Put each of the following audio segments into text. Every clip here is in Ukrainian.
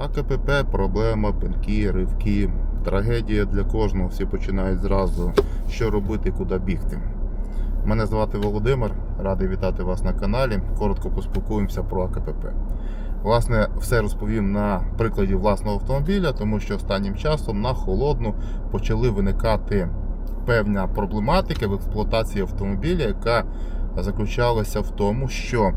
АКПП, проблема, пинки, ривки, трагедія для кожного. Всі починають зразу, що робити, куди бігти. Мене звати Володимир, радий вітати вас на каналі. Коротко поспілкуємося про АКПП. Власне, все розповім на прикладі власного автомобіля, тому що останнім часом на холодну почали виникати певна проблематика в експлуатації автомобіля, яка заключалася в тому, що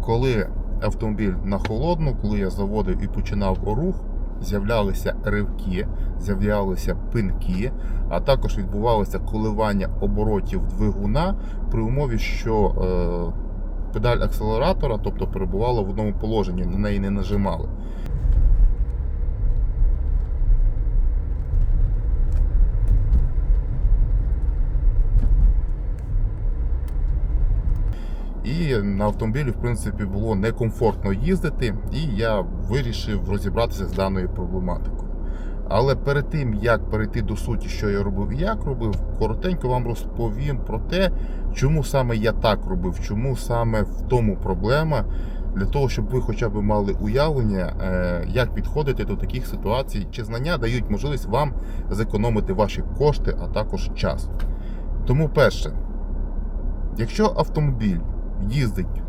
коли автомобіль на холодну, коли я заводив і починав рух, з'являлися ривки, з'являлися пинки, а також відбувалося коливання оборотів двигуна при умові, що е, педаль акселератора, тобто перебувала в одному положенні, на неї не нажимали. І на автомобілі, в принципі, було некомфортно їздити, і я вирішив розібратися з даною проблематикою. Але перед тим, як перейти до суті, що я робив і як робив, коротенько вам розповім про те, чому саме я так робив, чому саме в тому проблема, для того, щоб ви хоча б мали уявлення, е, як підходити до таких ситуацій, чи знання дають можливість вам зекономити ваші кошти, а також час. Тому перше, якщо автомобіль їздить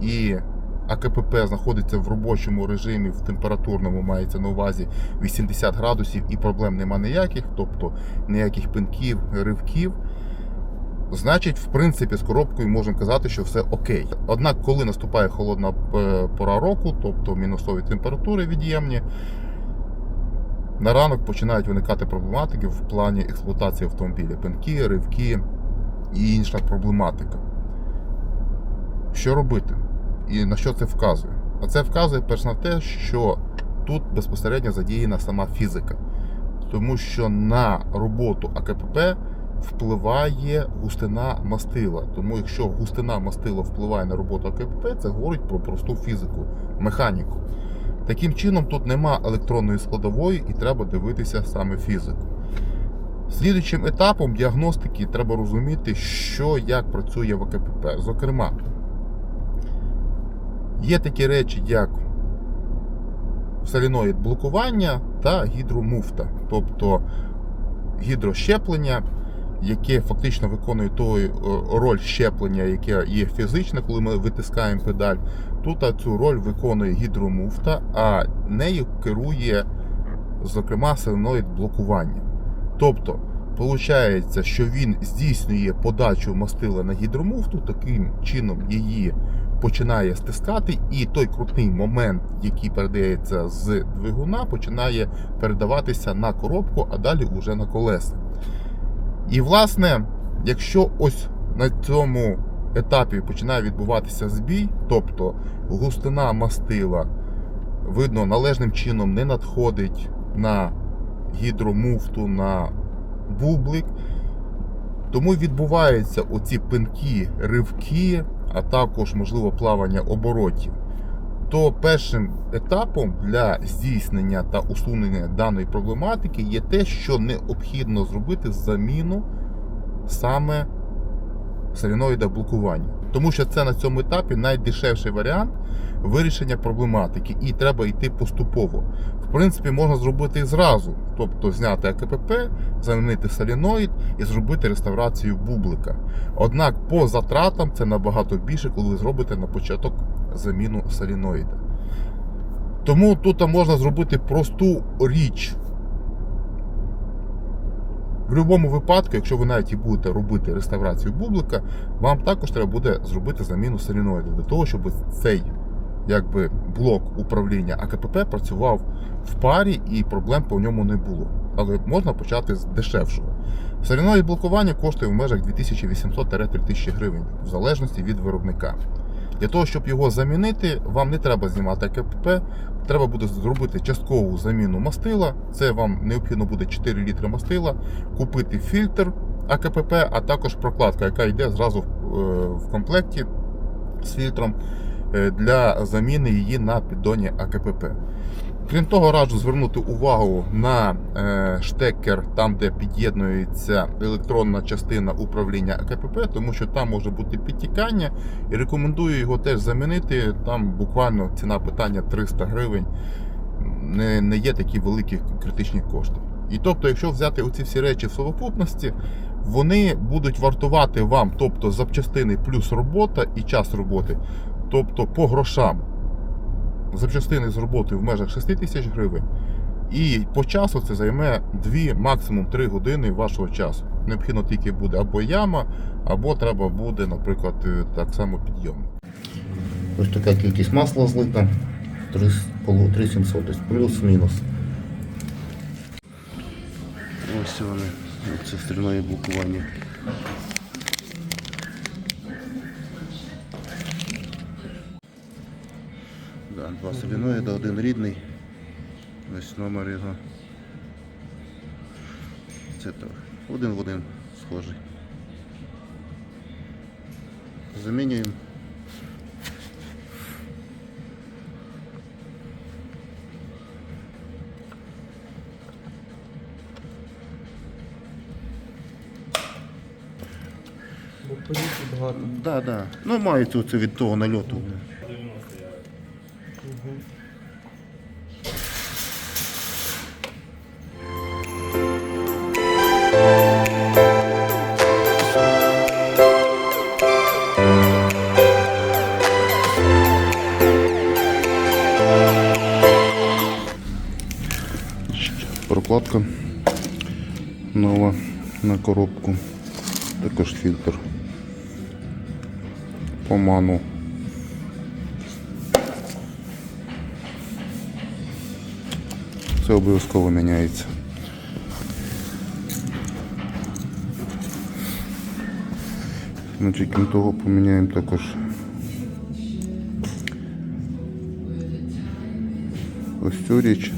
і АКПП знаходиться в робочому режимі, в температурному мається на увазі 80 градусів і проблем нема ніяких, тобто ніяких пинків, ривків. Значить, в принципі, з коробкою можемо казати, що все окей. Однак, коли наступає холодна е, пора року, тобто мінусові температури від'ємні, на ранок починають виникати проблематики в плані експлуатації автомобіля. Пинки, ривки і інша проблематика. Що робити? І на що це вказує? А це вказує перш на те, що тут безпосередньо задіяна сама фізика. Тому що на роботу АКПП впливає густина мастила. Тому якщо густина мастила впливає на роботу АКПП, це говорить про просту фізику, механіку. Таким чином, тут нема електронної складової і треба дивитися саме фізику. Слідуючим етапом діагностики треба розуміти, що як працює в АКПП. Зокрема, є такі речі, як соліноїд блокування та гідромуфта, тобто гідрощеплення, яке фактично виконує той е, роль щеплення, яке є фізичне, коли ми витискаємо педаль. Тут цю роль виконує гідромуфта, а нею керує, зокрема, соліноїд блокування. Тобто, виходить, що він здійснює подачу мастила на гідромуфту, таким чином її починає стискати, і той крутний момент, який передається з двигуна, починає передаватися на коробку, а далі уже на колеса. І, власне, якщо ось на цьому етапі починає відбуватися збій, тобто густина мастила, видно, належним чином не надходить на гідромуфту, на бублик, тому відбуваються оці пинки, ривки, а також, можливо, плавання оборотів. То першим етапом для здійснення та усунення даної проблематики є те, що необхідно зробити заміну саме соліноїда блокування. Тому що це на цьому етапі найдешевший варіант вирішення проблематики, і треба йти поступово. В принципі, можна зробити і зразу, тобто зняти АКПП, замінити соліноїд і зробити реставрацію бублика. Однак по затратам це набагато більше, коли ви зробите на початок заміну соліноїда. Тому тут можна зробити просту річ. В будь-якому випадку, якщо ви навіть і будете робити реставрацію бублика, вам також треба буде зробити заміну соліноїда для того, щоб цей якби, блок управління АКПП працював в парі і проблем по ньому не було. Але можна почати з дешевшого. Соліноїд блокування коштує в межах 2800-3000 гривень, в залежності від виробника. Для того, щоб його замінити, вам не треба знімати АКПП, треба буде зробити часткову заміну мастила. Це вам необхідно буде 4 літри мастила, купити фільтр АКПП, а також прокладка, яка йде зразу е, в комплекті з фільтром е, для заміни її на піддоні АКПП. Крім того, раджу звернути увагу на е, штекер, там де під'єднується електронна частина управління АКПП, тому що там може бути підтікання. І рекомендую його теж замінити. Там буквально ціна питання 300 гривень. Не, не є такі великі критичні кошти. І тобто, якщо взяти оці всі речі в совокупності, вони будуть вартувати вам, тобто запчастини плюс робота і час роботи, тобто по грошам запчастини з роботи в межах 6 тисяч гривень. І по часу це займе 2, максимум 3 години вашого часу. Необхідно тільки буде або яма, або треба буде, наприклад, е, так само підйомник. Ось така кількість масла злита. 3700, тобто плюс-мінус. Ось вони, це стрільне блокування. Два соліноїда, один рідний. Ось номер його. Це так. Один в один схожий. Замінюємо. Бо поліції багато. Да, да. Ну мається це від того нальоту. Прокладка нова на коробку. Також фільтр по Це обов'язково міняється. Значить, крім того, поміняємо також ось цю річ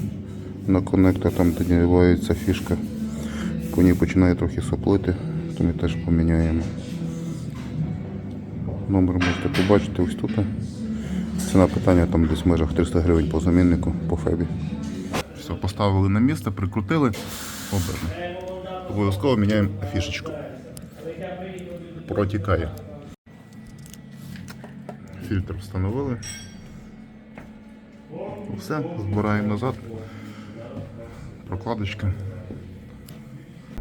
на коннектор, там де дівається фішка. По ній починає трохи соплити, то ми теж поміняємо. Номер можете побачити ось тут. Ціна питання там десь в межах 300 гривень по заміннику по фебі. Все, поставили на місце, прикрутили, оберне. Обов'язково міняємо фішечку. Протікає. Фільтр встановили. Все, збираємо назад. Прокладочка.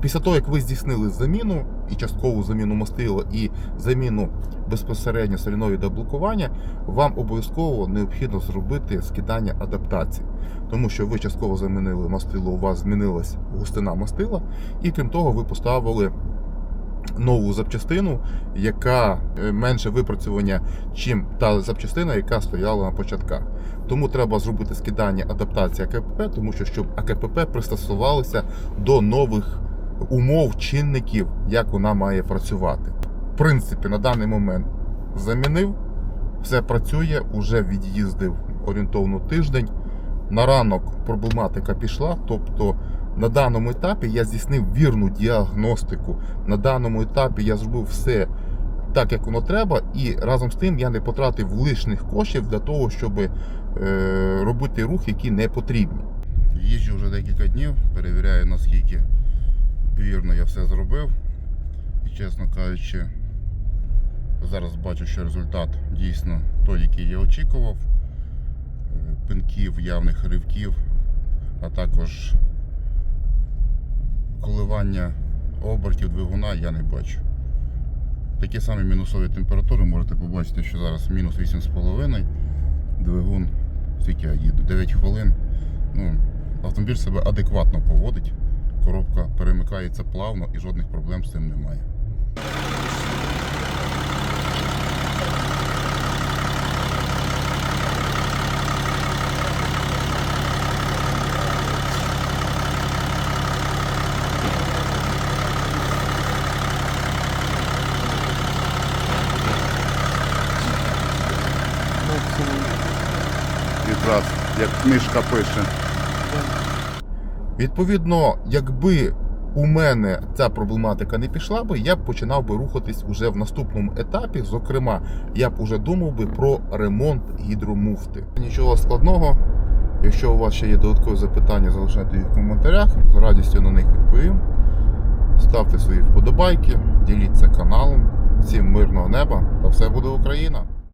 Після того, як ви здійснили заміну і часткову заміну мастила, і заміну безпосередньо солінові блокування, вам обов'язково необхідно зробити скидання адаптації, тому що ви частково замінили мастило, у вас змінилась густина мастила, і крім того, ви поставили нову запчастину, яка е, менше випрацювання, чим та запчастина, яка стояла на початках. Тому треба зробити скидання адаптації АКПП, тому що щоб АКПП пристосувалося до нових умов, чинників, як вона має працювати. В принципі, на даний момент замінив, все працює, уже від'їздив орієнтовно тиждень. На ранок проблематика пішла, тобто на даному етапі я здійснив вірну діагностику. На даному етапі я зробив все так, як воно треба, і разом з тим я не потратив лишних коштів для того, щоб е, робити рух, які не потрібні. Їжджу вже декілька днів, перевіряю наскільки вірно я все зробив. І чесно кажучи, зараз бачу, що результат дійсно той, який я очікував. Пинків, явних ривків, а також коливання обертів двигуна я не бачу. Такі самі мінусові температури можете побачити, що зараз мінус 8,5. Двигун, скільки я їду, 9 хвилин. Ну, автомобіль себе адекватно поводить. Коробка перемикається плавно і жодних проблем з цим немає. Максимум. Відразу, як книжка пише. Відповідно, якби у мене ця проблематика не пішла би, я б починав би рухатись уже в наступному етапі. Зокрема, я б уже думав би про ремонт гідромуфти. Нічого складного, Якщо у вас ще є додаткові запитання, залишайте їх в коментарях, з радістю на них відповім. Ставте свої вподобайки, діліться каналом. Всім мирного неба та все буде Україна!